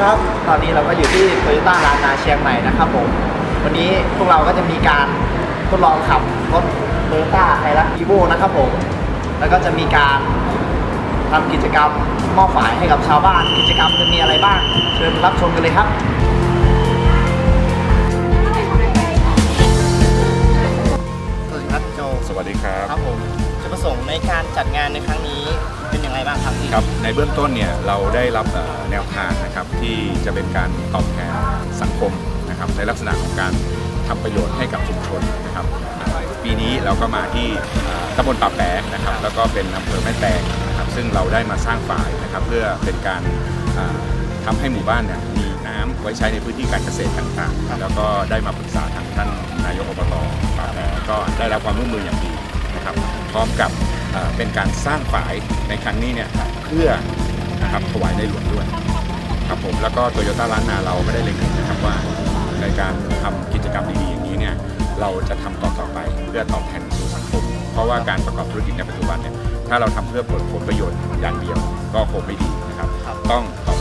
ครับ ตอนนี้เราก็อยู่ที่โตโยต้าลานนาเชียงใหม่นะครับผม วันนี้พวกเราก็จะมีการทดลองขับรถโตโยต้าไฮรักอีโวนะครับผม แล้วก็จะมีการทำกิจกรรมมอบฝ่ายให้กับชาวบ้าน กิจกรรมจะมีอะไรบ้าง เชิญรับชมกันเลยครับสวัสดีครับโจสวัสดีครับ ครับผมจุดประสงค์ในการจัดงานในครั้งนี้เป็นอย่างไรบ้าง ครับในเบื้องต้นเนี่ยเราได้รับแนวทางนะครับที่จะเป็นการตอบแทนสังคมนะครับในลักษณะของการทำประโยชน์ให้กับชุมชนนะครับปีนี้เราก็มาที่ตำบลป่าแปะนะครับแล้วก็เป็นอำเภอแม่แตงนะครับซึ่งเราได้มาสร้างฝ่ายนะครับเพื่อเป็นการอ่าทำให้หมู่บ้านเนี่ยมีน้ำไว้ใช้ในพื้นที่การเกษตรต่างๆ แล้วก็ได้มาปรึกษาทางท่านนายกอบตป่าแปะก็ได้รับความร่วมมืออย่างดี นะครับพร้อมกับเอ่อเป็นการสร้างฝายในครั้งนี้เนี่ยเพื่อนะครับถวายในหลวงด้วยครับผมแล้วก็โตโยต้าล้านนาเราไม่ได้เล็งเห็นนะครับว่าในการทำกิจกรรมดีๆอย่างนี้เนี่ยเราจะทำต่อต่อไปเพื่อตอบแทนสู่สังคม เพราะว่าการประกอบธุรกิจในปัจจุบันเนี่ยถ้าเราทำเพื่อผลผลประโยชน์อย่างเดียว ก็คงไม่ดีนะครับต้องตอบ